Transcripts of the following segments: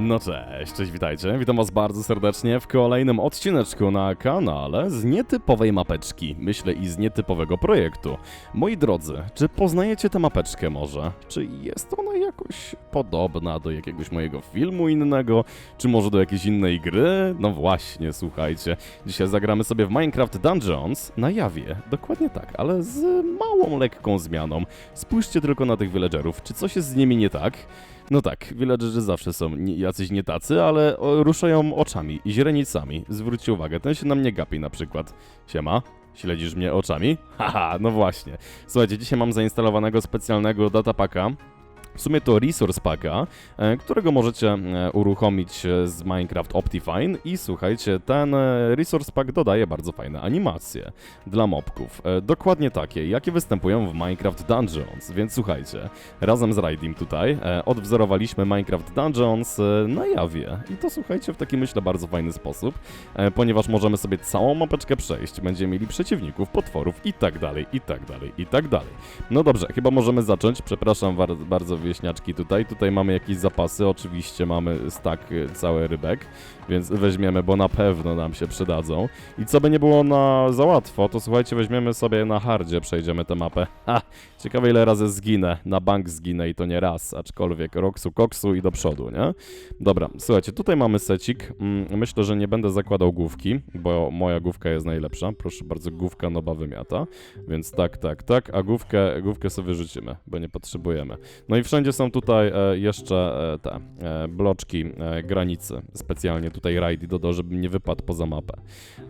No cześć, cześć, witajcie. Witam was bardzo serdecznie w kolejnym odcineczku na kanale z nietypowej mapeczki, myślę i z nietypowego projektu. Moi drodzy, czy poznajecie tę mapeczkę może? Czy jest ona jakoś podobna do jakiegoś mojego filmu innego? Czy może do jakiejś innej gry? No właśnie, słuchajcie. Dzisiaj zagramy sobie w Minecraft Dungeons na jawie. Dokładnie tak, ale z małą, lekką zmianą. Spójrzcie tylko na tych villagerów. Czy coś jest z nimi nie tak? No tak, villagerzy zawsze są jacyś nie tacy, ale ruszają oczami i źrenicami. Zwróćcie uwagę, ten się na mnie gapi na przykład. Siema, śledzisz mnie oczami? Haha, no właśnie. Słuchajcie, dzisiaj mam zainstalowanego specjalnego datapaka. W sumie to Resource Packa, e, którego możecie e, uruchomić e, z Minecraft Optifine i słuchajcie, ten Resource Pack dodaje bardzo fajne animacje dla mobków. Dokładnie takie, jakie występują w Minecraft Dungeons, więc słuchajcie, razem z Raidim tutaj odwzorowaliśmy Minecraft Dungeons na jawie. I to słuchajcie w taki myślę bardzo fajny sposób, ponieważ możemy sobie całą mapeczkę przejść, będziemy mieli przeciwników, potworów i tak dalej, i tak dalej, i tak dalej. No dobrze, chyba możemy zacząć. Przepraszam bar- bardzo wieśniaczki tutaj. Tutaj mamy jakieś zapasy, oczywiście mamy stak y, cały rybek, więc weźmiemy, bo na pewno nam się przydadzą. I co by nie było na za łatwo, to słuchajcie, weźmiemy sobie na hardzie, przejdziemy tę mapę. Ha! Ciekawe ile razy zginę. Na bank zginę i to nie raz, aczkolwiek roksu koksu i do przodu, nie? Dobra, słuchajcie, tutaj mamy secik. Mm, Myślę, że nie będę zakładał główki, bo moja główka jest najlepsza. Proszę bardzo, główka noba wymiata. Więc tak, tak, tak, a główkę, główkę sobie wyrzucimy, bo nie potrzebujemy. No i wszędzie są tutaj e, jeszcze e, te e, bloczki granicy. Specjalnie tutaj Rajdi dodał, żeby nie wypadł poza mapę.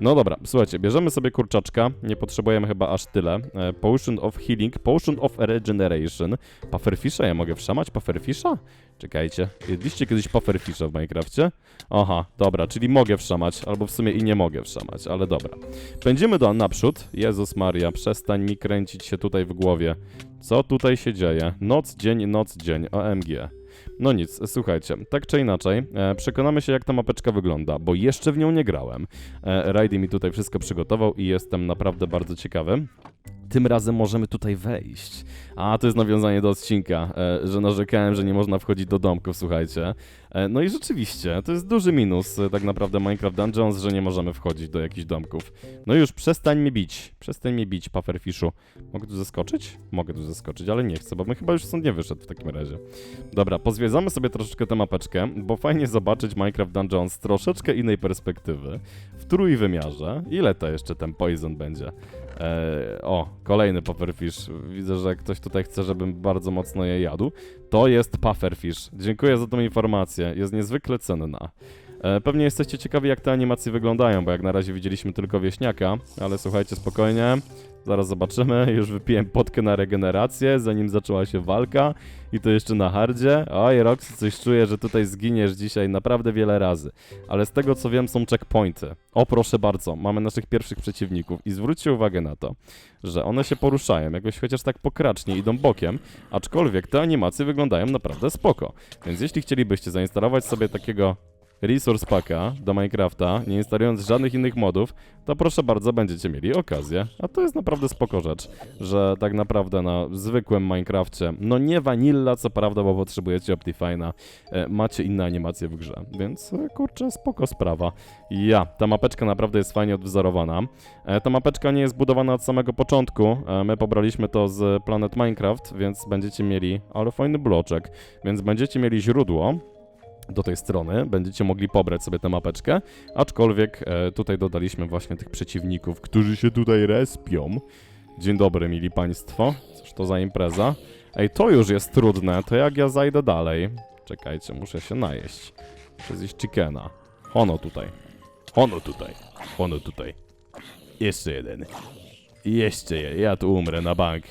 No dobra, słuchajcie, bierzemy sobie kurczaczka, nie potrzebujemy chyba aż tyle. E, potion of Healing, Potion of Regeneration. Pufferfisha, ja mogę wszamać Pufferfisha? Czekajcie, jedliście kiedyś Pufferfisha w Minecrafcie? Aha, dobra, czyli mogę wszamać, albo w sumie i nie mogę wszamać, ale dobra. Pędzimy do naprzód. Jezus Maria, przestań mi kręcić się tutaj w głowie. Co tutaj się dzieje? Noc, dzień, noc, dzień. OMG. No nic, słuchajcie, tak czy inaczej, e, przekonamy się jak ta mapeczka wygląda, bo jeszcze w nią nie grałem. E, Rajdy mi tutaj wszystko przygotował i jestem naprawdę bardzo ciekawy. Tym razem możemy tutaj wejść. A, to jest nawiązanie do odcinka, e, że narzekałem, że nie można wchodzić do domków, słuchajcie. E, no i rzeczywiście, to jest duży minus e, tak naprawdę Minecraft Dungeons, że nie możemy wchodzić do jakichś domków. No już, przestań mnie bić. Przestań mnie bić, Pufferfishu. Mogę tu zeskoczyć? Mogę tu zeskoczyć, ale nie chcę, bo my chyba już stąd nie wyszedł w takim razie. Dobra, pozwiedzamy sobie troszeczkę tę mapeczkę, bo fajnie zobaczyć Minecraft Dungeons z troszeczkę innej perspektywy, w trójwymiarze. Ile to jeszcze ten Poison będzie? Eee, o, kolejny pufferfish. Widzę, że ktoś tutaj chce, żebym bardzo mocno je jadł. To jest pufferfish. Dziękuję za tą informację. Jest niezwykle cenna. E, pewnie jesteście ciekawi, jak te animacje wyglądają, bo jak na razie widzieliśmy tylko wieśniaka, ale słuchajcie spokojnie. Zaraz zobaczymy. Już wypiłem potkę na regenerację, zanim zaczęła się walka. I to jeszcze na hardzie. Oj, Roxy, coś czuję, że tutaj zginiesz dzisiaj naprawdę wiele razy. Ale z tego co wiem, są checkpointy. O, proszę bardzo, mamy naszych pierwszych przeciwników. I zwróćcie uwagę na to, że one się poruszają, jakoś chociaż tak pokracznie, idą bokiem, aczkolwiek te animacje wyglądają naprawdę spoko. Więc jeśli chcielibyście zainstalować sobie takiego Resource Packa do Minecrafta, nie instalując żadnych innych modów, to proszę bardzo, będziecie mieli okazję. A to jest naprawdę spoko rzecz, że tak naprawdę na zwykłym Minecrafcie, no nie vanilla, co prawda, bo potrzebujecie Optifine'a, e, macie inne animacje w grze, więc e, kurczę, spoko sprawa. Ja, ta mapeczka naprawdę jest fajnie odwzorowana. E, ta mapeczka nie jest budowana od samego początku, my pobraliśmy to z Planet Minecraft, więc będziecie mieli, ale fajny bloczek, więc będziecie mieli źródło, do tej strony, będziecie mogli pobrać sobie tę mapeczkę, aczkolwiek e, tutaj dodaliśmy właśnie tych przeciwników, którzy się tutaj respią. Dzień dobry, mili państwo. Cóż to za impreza? Ej, to już jest trudne, to jak ja zajdę dalej? Czekajcie, muszę się najeść. Muszę zjeść chickena. Ono tutaj. Ono tutaj. Ono tutaj. Jeszcze jeden. Jeszcze jeden. Ja tu umrę na bank.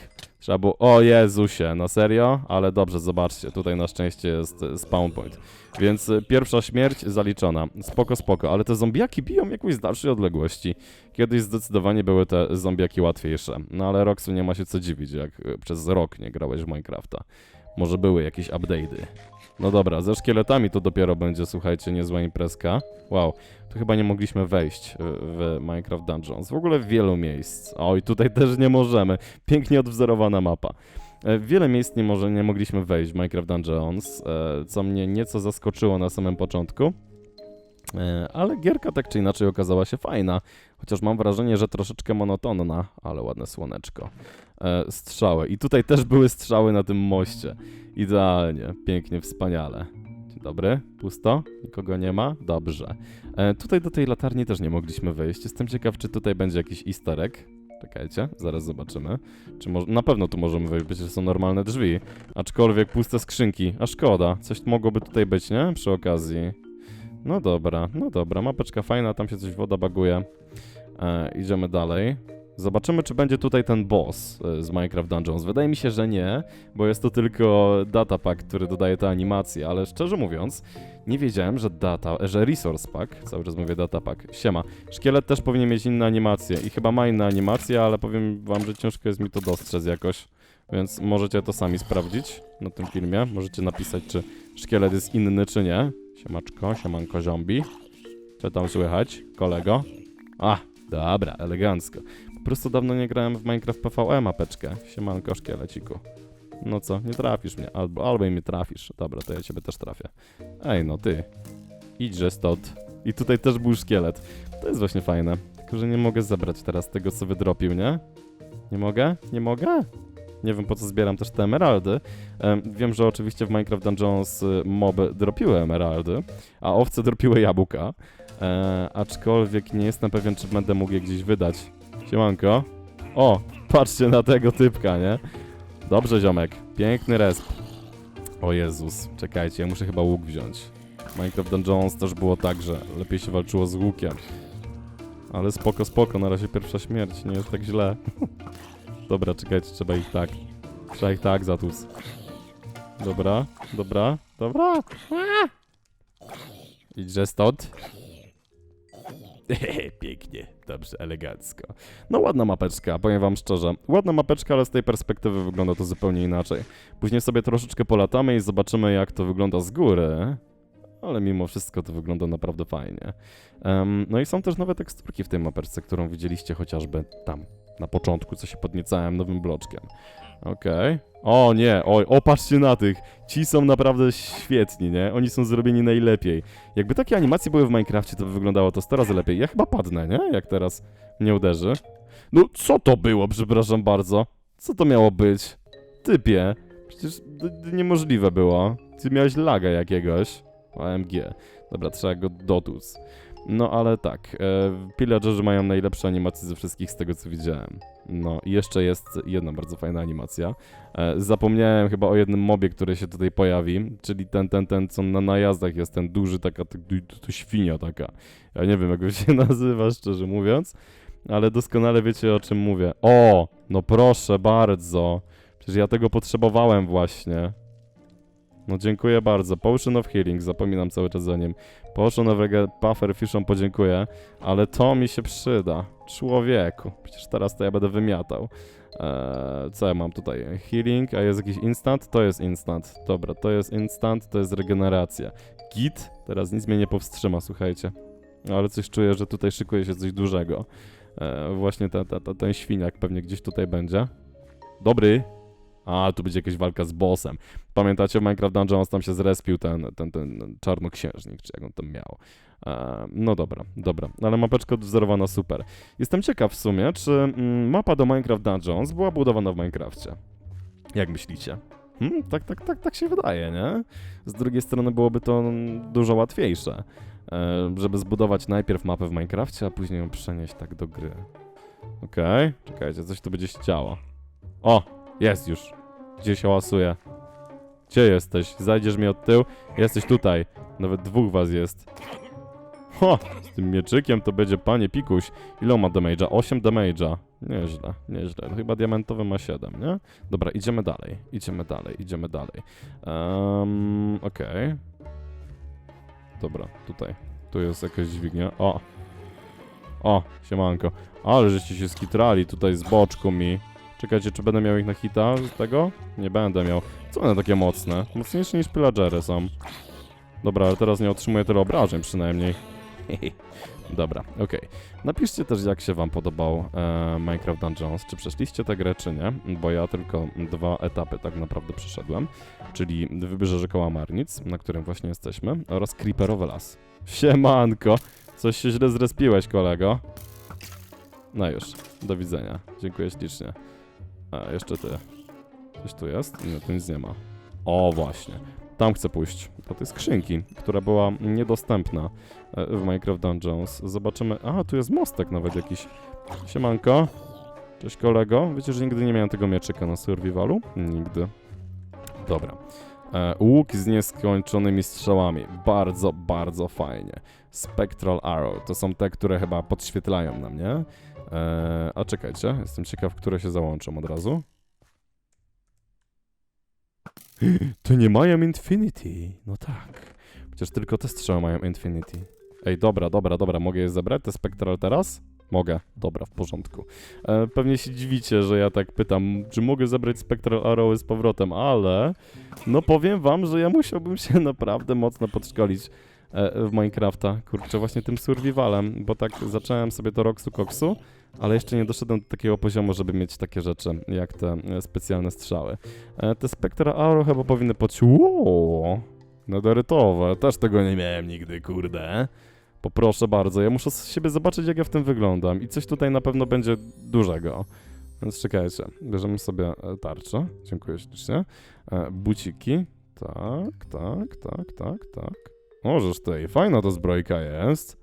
Trzeba było... O Jezusie, na serio? Ale dobrze, zobaczcie, tutaj na szczęście jest e, spawn point. Więc y, pierwsza śmierć zaliczona. Spoko, spoko, ale te zombiaki biją jakoś z dalszej odległości. Kiedyś zdecydowanie były te zombiaki łatwiejsze. No ale Roxu nie ma się co dziwić, jak y, przez rok nie grałeś w Minecrafta. Może były jakieś update'y. No dobra, ze szkieletami to dopiero będzie, słuchajcie, niezła imprezka. Wow, tu chyba nie mogliśmy wejść y, w Minecraft Dungeons. W ogóle w wielu miejsc. Oj, tutaj też nie możemy. Pięknie odwzorowana mapa. E, wiele miejsc nie, może, nie mogliśmy wejść w Minecraft Dungeons, e, co mnie nieco zaskoczyło na samym początku. E, Ale gierka tak czy inaczej okazała się fajna, chociaż mam wrażenie, że troszeczkę monotonna, ale ładne słoneczko. E, Strzały. I tutaj też były strzały na tym moście. Idealnie, pięknie, wspaniale. Dzień dobry, pusto? Nikogo nie ma? Dobrze. E, tutaj do tej latarni też nie mogliśmy wejść. Jestem ciekaw, czy tutaj będzie jakiś easter egg. Czekajcie, zaraz zobaczymy. Czy na pewno tu możemy wejść, przecież są normalne drzwi. Aczkolwiek puste skrzynki. A szkoda, coś mogłoby tutaj być, nie? Przy okazji. No dobra, no dobra, mapeczka fajna, tam się coś woda baguje. E, idziemy dalej. Zobaczymy, czy będzie tutaj ten boss e, z Minecraft Dungeons. Wydaje mi się, że nie, bo jest to tylko datapack, który dodaje te animacje, ale szczerze mówiąc, nie wiedziałem, że data, że resource pack, cały czas mówię datapack, siema, szkielet też powinien mieć inne animacje i chyba ma inne animacje, ale powiem wam, że ciężko jest mi to dostrzec jakoś, więc możecie to sami sprawdzić na tym filmie, możecie napisać, czy szkielet jest inny, czy nie. Siemaczko, siemanko zombie. Co tam słychać, kolego? A, dobra, elegancko. Po prostu dawno nie grałem w Minecraft PvE mapeczkę. Siemanko, szkieleciku. No co, nie trafisz mnie, albo, albo mnie trafisz. Dobra, to ja ciebie też trafię. Ej, no ty. Idźże stąd. I tutaj też był szkielet. To jest właśnie fajne. Tylko, że nie mogę zebrać teraz tego, co wydropił, nie? Nie mogę? Nie mogę? Nie wiem, po co zbieram też te emeraldy. Em, wiem, że oczywiście w Minecraft Dungeons y, moby dropiły emeraldy, a owce dropiły jabłka. E, aczkolwiek nie jestem pewien, czy będę mógł je gdzieś wydać. Siemanko. O, patrzcie na tego typka, nie? Dobrze, ziomek. Piękny resp. O Jezus, czekajcie, ja muszę chyba łuk wziąć. Minecraft Dungeons też było tak, że lepiej się walczyło z łukiem. Ale spoko, spoko, na razie pierwsza śmierć, nie jest tak źle. Dobra, czekajcie, trzeba ich tak. Trzeba ich tak zatłuc. Dobra, dobra, dobra. Idźże stąd. Pięknie, dobrze, elegancko. No ładna mapeczka, powiem wam szczerze. Ładna mapeczka, ale z tej perspektywy wygląda to zupełnie inaczej. Później sobie troszeczkę polatamy i zobaczymy jak to wygląda z góry. Ale mimo wszystko to wygląda naprawdę fajnie. Em, no i są też nowe teksturki w tej mapeczce, którą widzieliście chociażby tam, na początku, co się podniecałem nowym bloczkiem. Okej. O nie, oj, o patrzcie na tych. Ci są naprawdę świetni, nie? Oni są zrobieni najlepiej. Jakby takie animacje były w Minecrafcie, to by wyglądało to 100 razy lepiej. Ja chyba padnę, nie? Jak teraz mnie uderzy. No, co to było, przepraszam bardzo? Co to miało być? Typie. Przecież niemożliwe było. Ty miałeś laga jakiegoś. AMG. Dobra, trzeba go dotłuc. No ale tak, e, pillagerzy mają najlepsze animacje ze wszystkich z tego co widziałem. No i jeszcze jest jedna bardzo fajna animacja. E, zapomniałem chyba o jednym mobie, który się tutaj pojawi, czyli ten, ten, ten, co na najazdach jest, ten duży, taka, to, to, świnia taka. Ja nie wiem, jak się nazywa, szczerze mówiąc, ale doskonale wiecie, o czym mówię. O, no proszę bardzo. Przecież ja tego potrzebowałem właśnie. No dziękuję bardzo. Potion of Healing, zapominam cały czas za nim. Potion of Rega- Puffer Fishom podziękuję, ale to mi się przyda. Człowieku. Przecież teraz to ja będę wymiatał. Eee, co ja mam tutaj? Healing, a jest jakiś instant? To jest instant. Dobra, to jest instant, to jest regeneracja. Git? Teraz nic mnie nie powstrzyma, słuchajcie. Ale coś czuję, że tutaj szykuje się coś dużego. Eee, właśnie ta, ta, ta, ten świniak pewnie gdzieś tutaj będzie. Dobry. A, tu będzie jakaś walka z bossem. Pamiętacie w Minecraft Dungeons tam się zrespił ten, ten, ten czarnoksiężnik, czy jak on tam miał. E, no dobra, dobra, ale mapeczka odwzorowana super. Jestem ciekaw w sumie, czy mm, mapa do Minecraft Dungeons była budowana w Minecrafcie. Jak myślicie? Hmm, tak, tak, tak, tak się wydaje, nie? Z drugiej strony byłoby to dużo łatwiejsze, e, żeby zbudować najpierw mapę w Minecrafcie, a później ją przenieść tak do gry. Okej, czekajcie, coś tu będzie się działo. O, jest już. Gdzie się łasuje? Gdzie jesteś? Zajdziesz mi od tyłu? Jesteś tutaj. Nawet dwóch was jest. Ho! Z tym mieczykiem to będzie panie pikuś. Ile ma damage'a? 8 damage'a. Nieźle, nieźle. No Chyba diamentowy ma 7, nie? Dobra, idziemy dalej. Idziemy dalej, idziemy dalej. Um, Okej. Dobra, tutaj. Tu jest jakaś dźwignia. O! O, siemanko. Ale żeście się skitrali tutaj z boczku mi. Czekajcie, czy będę miał ich na hita z tego? Nie będę miał. Co one takie mocne? Mocniejsze niż pillagery są. Dobra, ale teraz nie otrzymuję tyle obrażeń przynajmniej. Dobra, okej. Napiszcie też, jak się wam podobał e, Minecraft Dungeons. Czy przeszliście tę grę, czy nie? Bo ja tylko dwa etapy tak naprawdę przeszedłem. Czyli Wybrzeże Kałamarnic, na którym właśnie jesteśmy, oraz Creeperowy Las. Siemanko! Coś się źle zrespiłeś, kolego. No już, do widzenia. Dziękuję ślicznie. A, jeszcze ty. Coś tu jest? Nie, tu nic nie ma. O, właśnie. Tam chcę pójść. Do tej skrzynki, która była niedostępna e, w Minecraft Dungeons. Zobaczymy. A, tu jest mostek nawet jakiś. Siemanko. Cześć kolego. Wiecie, że nigdy nie miałem tego mieczyka na survivalu? Nigdy. Dobra. E, łuk z nieskończonymi strzałami. Bardzo, bardzo fajnie. Spectral Arrow. To są te, które chyba podświetlają na mnie. E, a czekajcie, jestem ciekaw, które się załączą od razu. To nie mają Infinity. No tak. Przecież tylko te strzały mają Infinity. Ej, dobra, dobra, dobra. Mogę je zebrać, te Spectral teraz? Mogę. Dobra, w porządku. E, pewnie się dziwicie, że ja tak pytam, czy mogę zebrać Spectral Arrowy z powrotem, ale no powiem wam, że ja musiałbym się naprawdę mocno podszkolić w Minecrafta. Kurczę, właśnie tym survivalem, bo tak zacząłem sobie to Roxu Coxu, ale jeszcze nie doszedłem do takiego poziomu, żeby mieć takie rzeczy, jak te e, specjalne strzały. E, te Spectra Arrow chyba powinny. Ło! Nadarytowe, też tego nie miałem nigdy, kurde. Poproszę bardzo, ja muszę z siebie zobaczyć, jak ja w tym wyglądam i coś tutaj na pewno będzie dużego. Więc czekajcie, bierzemy sobie e, tarczę, dziękuję ślicznie. E, buciki, tak, tak, tak, tak, tak. O, żeż tutaj, fajna ta zbrojka jest.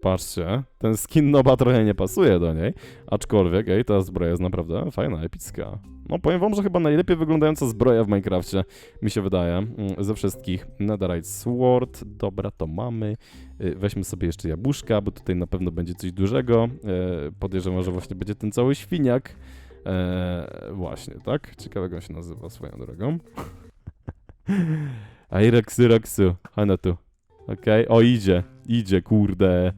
Patrzcie, ten skin noba trochę nie pasuje do niej, aczkolwiek, ej, ta zbroja jest naprawdę fajna, epicka. No, powiem wam, że chyba najlepiej wyglądająca zbroja w Minecrafcie, mi się wydaje, mm, ze wszystkich. Netherite Sword, dobra, to mamy. Y, Weźmy sobie jeszcze jabłuszka, bo tutaj na pewno będzie coś dużego. E, Podejrzewam, że właśnie będzie ten cały świniak. E, właśnie, tak? Ciekawego się nazywa swoją drogą. Aj, Roxy, Roxu, chodź tu. Okej, o idzie, idzie, kurde.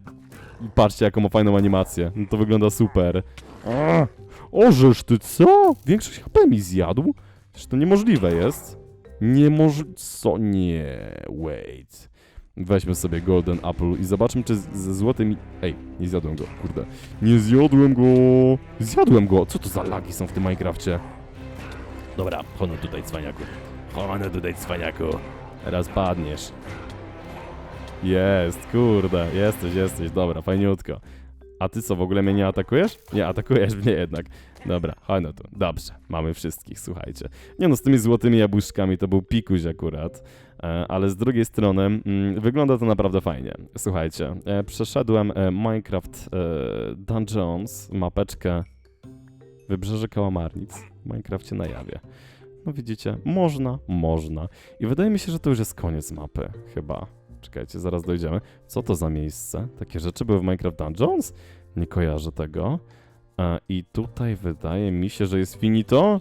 I patrzcie, jaką ma fajną animację. No to wygląda super. Ożeż ty, co? Większość HP mi zjadł? Przecież to niemożliwe jest. Niemoż... Co? Nie, wait. Weźmy sobie Golden Apple i zobaczmy, czy ze złotymi... Ej, nie zjadłem go, kurde. Nie zjadłem go! Zjadłem go! Co to za lagi są w tym Minecrafcie? Dobra, chodź tutaj, cwaniaku. Chodź tutaj, cwaniaku. Teraz padniesz. Jest, kurde, jesteś, jesteś, dobra, fajniutko. A ty co, w ogóle mnie nie atakujesz? Nie, atakujesz mnie jednak. Dobra, chodź no tu. Dobrze, mamy wszystkich, słuchajcie. Nie no, z tymi złotymi jabłuszkami to był pikuś akurat, e, ale z drugiej strony mm, wygląda to naprawdę fajnie. Słuchajcie, e, przeszedłem e, Minecraft Dungeons, mapeczkę Wybrzeże Kałamarnic w Minecrafcie na jawie. No widzicie, można, można. I wydaje mi się, że to już jest koniec mapy, chyba. Czekajcie, zaraz dojdziemy. Co to za miejsce? Takie rzeczy były w Minecraft Dungeons? Nie kojarzę tego. E, I tutaj wydaje mi się, że jest finito.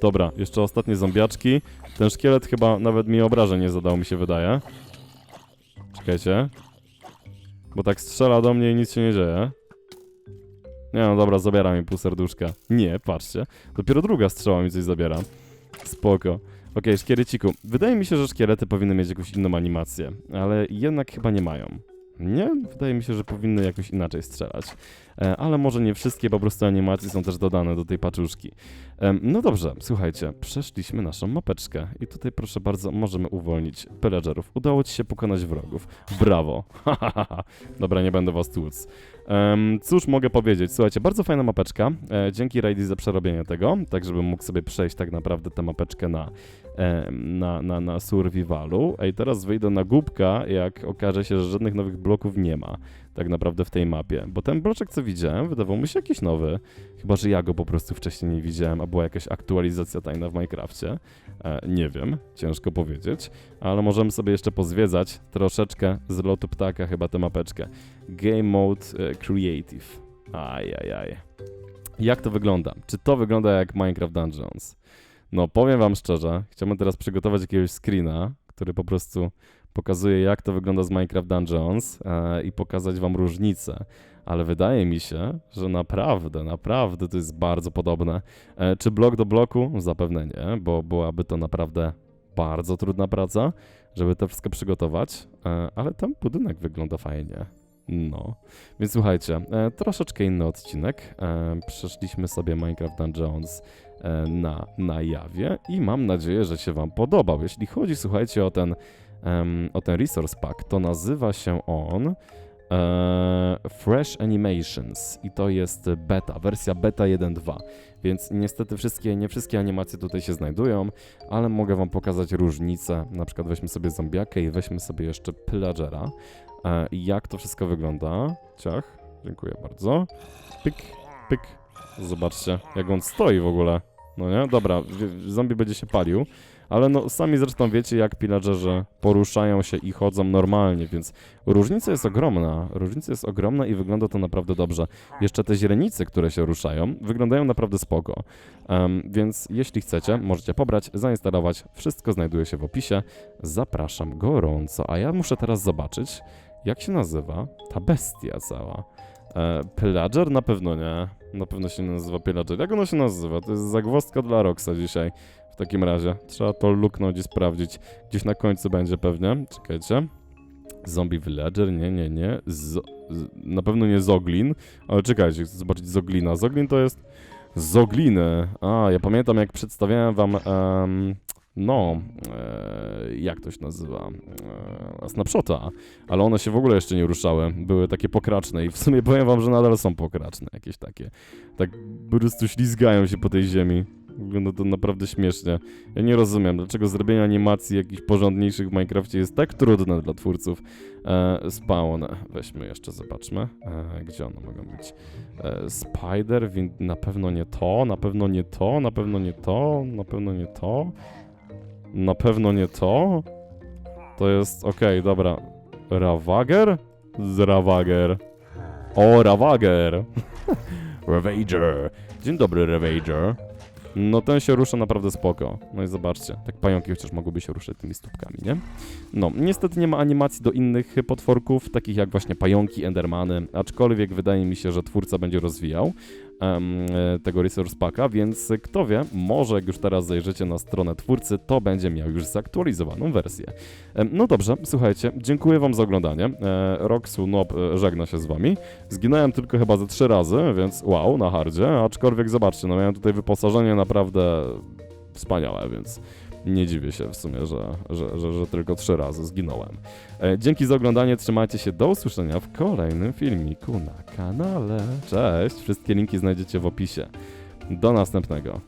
Dobra, jeszcze ostatnie zombiaczki. Ten szkielet chyba nawet mi obrażeń nie zadał, mi się wydaje. Czekajcie. Bo tak strzela do mnie i nic się nie dzieje. Nie no dobra, zabiera mi pół serduszka. Nie, patrzcie. Dopiero druga strzała mi coś zabiera. Spoko. Okej, szkieleciku. Wydaje mi się, że szkielety powinny mieć jakąś inną animację, ale jednak chyba nie mają. Nie? Wydaje mi się, że powinny jakoś inaczej strzelać. E, ale może nie wszystkie po prostu animacje są też dodane do tej paczuszki. Em, no dobrze, słuchajcie, przeszliśmy naszą mapeczkę i tutaj proszę bardzo możemy uwolnić pillagerów. Udało ci się pokonać wrogów. Brawo. Dobra, nie będę was tłuc. Cóż mogę powiedzieć? Słuchajcie, bardzo fajna mapeczka. E, dzięki Raidy za przerobienie tego, tak żebym mógł sobie przejść tak naprawdę tę mapeczkę na, na, na, na survivalu. Ej, teraz wyjdę na głupka, jak okaże się, że żadnych nowych bloków nie ma tak naprawdę w tej mapie. Bo ten bloczek, co widziałem, wydawał mi się jakiś nowy. Chyba, że ja go po prostu wcześniej nie widziałem, a była jakaś aktualizacja tajna w Minecrafcie. E, nie wiem, ciężko powiedzieć, ale możemy sobie jeszcze pozwiedzać troszeczkę z lotu ptaka chyba tę mapeczkę. Game Mode e, Creative. Ajajaj. Jak to wygląda? Czy to wygląda jak Minecraft Dungeons? No, powiem wam szczerze, chciałbym teraz przygotować jakiegoś screena, który po prostu pokazuje, jak to wygląda z Minecraft Dungeons e, i pokazać wam różnicę. Ale wydaje mi się, że naprawdę, naprawdę to jest bardzo podobne. E, czy blok do bloku? Zapewne nie, bo byłaby to naprawdę bardzo trudna praca, żeby to wszystko przygotować, e, ale tam budynek wygląda fajnie. No, więc słuchajcie, troszeczkę inny odcinek. Przeszliśmy sobie Minecraft Dungeons na, na jawie i mam nadzieję, że się Wam podobał. Jeśli chodzi, słuchajcie, o ten, o ten Resource Pack, to nazywa się on e, Fresh Animations i to jest beta, wersja beta 1.2. Więc niestety wszystkie, nie wszystkie animacje tutaj się znajdują, ale mogę Wam pokazać różnice. Na przykład weźmy sobie zombiakę i weźmy sobie jeszcze pillagera. E, jak to wszystko wygląda? Ciach, dziękuję bardzo. Pyk, pyk. Zobaczcie, jak on stoi w ogóle. No nie? Dobra, zombie będzie się palił. Ale no, sami zresztą wiecie, jak pillagerzy poruszają się i chodzą normalnie, więc różnica jest ogromna. Różnica jest ogromna i wygląda to naprawdę dobrze. Jeszcze te źrenice, które się ruszają, wyglądają naprawdę spoko. Em, więc jeśli chcecie, możecie pobrać, zainstalować. Wszystko znajduje się w opisie. Zapraszam gorąco. A ja muszę teraz zobaczyć, jak się nazywa ta bestia cała. E, Pillager? Na pewno nie. Na pewno się nazywa Pillager. Jak ona się nazywa? To jest zagwozdka dla Roxa dzisiaj. W takim razie. Trzeba to luknąć i sprawdzić. Gdzieś na końcu będzie pewnie. Czekajcie. Zombie Villager? Nie, nie, nie. Z, na pewno nie Zoglin. Ale czekajcie, chcę zobaczyć Zoglina. Zoglin to jest... Zogliny. A, ja pamiętam jak przedstawiałem wam... em, no, e, jak to się nazywa? E, snapshota, ale one się w ogóle jeszcze nie ruszały. Były takie pokraczne i w sumie powiem wam, że nadal są pokraczne, jakieś takie. Tak po prostu ślizgają się po tej ziemi. Wygląda to naprawdę śmiesznie. Ja nie rozumiem, dlaczego zrobienie animacji jakichś porządniejszych w Minecrafcie jest tak trudne dla twórców. E, spawn, weźmy jeszcze, zobaczmy, e, gdzie one mogą być. E, spider, na pewno nie to, na pewno nie to, na pewno nie to, na pewno nie to. Na pewno nie to. To jest, okej, dobra. Ravager? Z Ravager. O, Ravager. Ravager. Dzień dobry, Ravager. No ten się rusza naprawdę spoko. No i zobaczcie, tak pająki chociaż mogłyby się ruszać tymi stópkami, nie? No, niestety nie ma animacji do innych potworków, takich jak właśnie pająki, endermany, aczkolwiek wydaje mi się, że twórca będzie rozwijał tego Resource Packa, więc kto wie, może jak już teraz zajrzycie na stronę twórcy, to będzie miał już zaktualizowaną wersję. No dobrze, słuchajcie, dziękuję wam za oglądanie. E, Roxu Nob e, żegna się z wami. Zginąłem tylko chyba ze trzy razy, więc wow, na hardzie, aczkolwiek zobaczcie, no miałem tutaj wyposażenie naprawdę wspaniałe, więc nie dziwię się w sumie, że, że, że, że tylko trzy razy zginąłem. E, dzięki za oglądanie, trzymajcie się, do usłyszenia w kolejnym filmiku na kanale. Cześć, wszystkie linki znajdziecie w opisie. Do następnego.